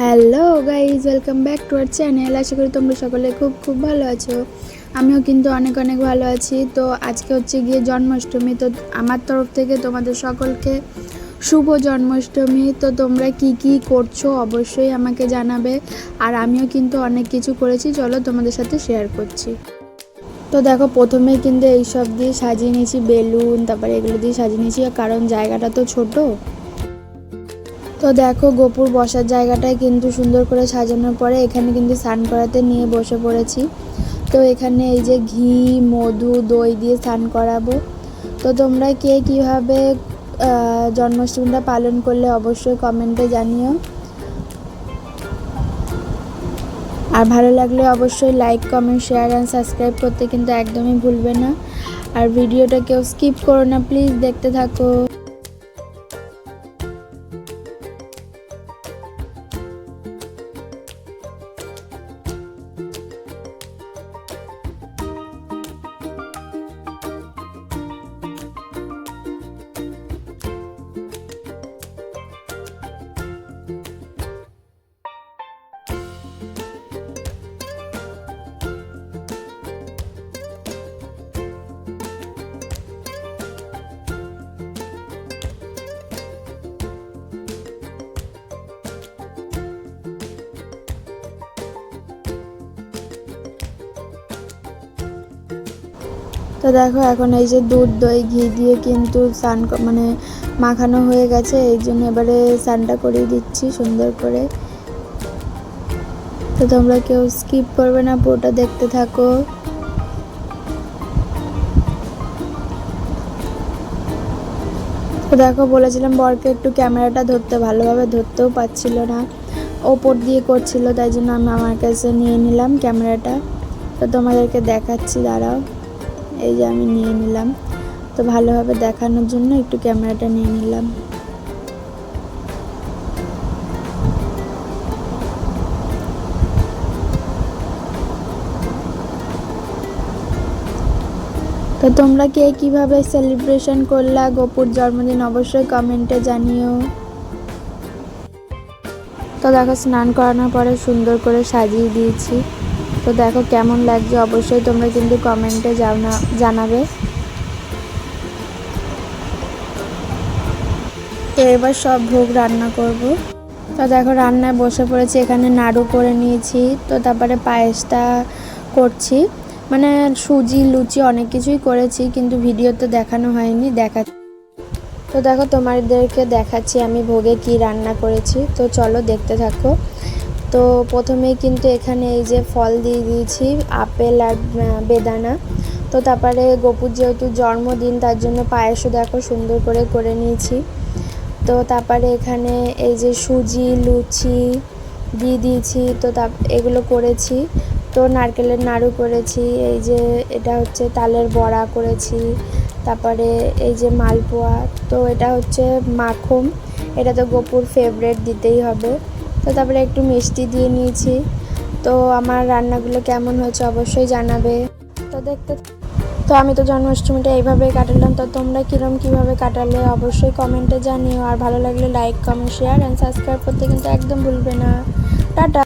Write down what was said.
Hello guys welcome back to our channel আশা করি তোমরা সকলে খুব খুব ভালো আছো। আমিও কিন্তু অনেক অনেক ভালো আছি। তো আজকে হচ্ছে গিয়ে জন্মাষ্টমী। তো আমার তরফ থেকে তোমাদের সকলকে শুভ জন্মাষ্টমী। তো তোমরা কি কি করছ অবশ্যই আমাকে জানাবে। আর আমিও কিন্তু অনেক কিছু করেছি। চলো তোমাদের সাথে শেয়ার করছি। তো দেখো, প্রথমে কিন্তু এইসব দিয়ে সাজিয়ে নিয়েছি বেলুন, তারপরে এগুলো দিয়ে সাজিয়ে নিয়েছি। কারণ জায়গাটা তো ছোটো। তো দেখো গোপুর বসার জায়গাটায় কিন্তু সুন্দর করে সাজানোর পরে এখানে কিন্তু স্নান করাতে নিয়ে বসে পড়েছি। তো এখানে এই যে ঘি, মধু, দই দিয়ে স্নান করাবো। তো তোমরা কে কীভাবে জন্মাষ্টমীটা পালন করলে অবশ্যই কমেন্টে জানিও। আর ভালো লাগলে অবশ্যই like comment share and subscribe করতে কিন্তু একদমই ভুলবে না। আর ভিডিওটা কেউ স্কিপ করো না প্লিজ দেখতে থাকো। তো দেখো এখন এই যে দুধ, দই, ঘি দিয়ে কিন্তু স্নান মানে মাখানো হয়ে গেছে। এই জন্য এবারে স্নানটা করিয়ে দিচ্ছি সুন্দর করে। তো তোমরা কেউ স্কিপ করবে না, পুরোটা দেখতে থাকো। তো দেখো বলেছিলাম বরকে একটু ক্যামেরাটা ধরতে, ভালোভাবে ধরতেও পারছিল না। ওপর দিয়ে করছিল, তাই জন্য আমি আমার কাছে নিয়ে নিলাম ক্যামেরাটা। তো তোমাদেরকে দেখাচ্ছি, দাঁড়াও। এই যে আমি নিয়ে নিলাম। তো ভালোভাবে দেখানোর জন্য একটু ক্যামেরাটা নিয়ে নিলাম। তো তোমরা কে কীভাবে সেলিব্রেশন করলা, গোপুর জন্মদিন অবশ্যই কমেন্টে জানিও। তো দেখো, স্নান করানোর পরে সুন্দর করে সাজিয়ে দিয়েছি। তো দেখো কেমন লাগছে, অবশ্যই তোমরা কিন্তু কমেন্টে জানা, জানাবে। তো এবার সব ভোগ রান্না করব। তো দেখো রান্নায় বসে পড়েছি, এখানে নাড়ু করে নিয়েছি, তো তারপরে পায়েসটা করছি। মানে সুজি, লুচি অনেক কিছুই করেছি, কিন্তু ভিডিওতে দেখানো হয়নি, দেখা তো দেখো তোমাদেরকে দেখাচ্ছি আমি ভোগে কি রান্না করেছি। তো চলো দেখতে থাকো। তো প্রথমেই কিন্তু এখানে এই যে ফল দিয়ে দিয়েছি, আপেল আর বেদানা। তো তারপরে গোপুর যেহেতু জন্মদিন, তার জন্য পায়েসও দেখো সুন্দর করে করে নিয়েছি। তো তারপরে এখানে এই যে সুজি, লুচি দিয়ে দিয়েছি, তো তা এগুলো করেছি। তো নারকেলের নাড়ু করেছি, এই যে এটা হচ্ছে তালের বড়া করেছি। তারপরে এই যে মালপোয়া, তো এটা হচ্ছে মাখন। এটা তো গোপুর ফেভারেট দিতেই হবে। তো তারপরে একটু মিষ্টি দিয়ে নিয়েছি। তো আমার রান্নাগুলো কেমন হয়েছে অবশ্যই জানাবে। তো দেখতে তো আমি তো জন্মাষ্টমীটা এইভাবে কাটালাম। তো তোমরা কীরকম কীভাবে কাটালে অবশ্যই কমেন্টে জানিও। আর ভালো লাগলে like comment share and subscribe করতে কিন্তু একদম ভুলবে না। টাটা।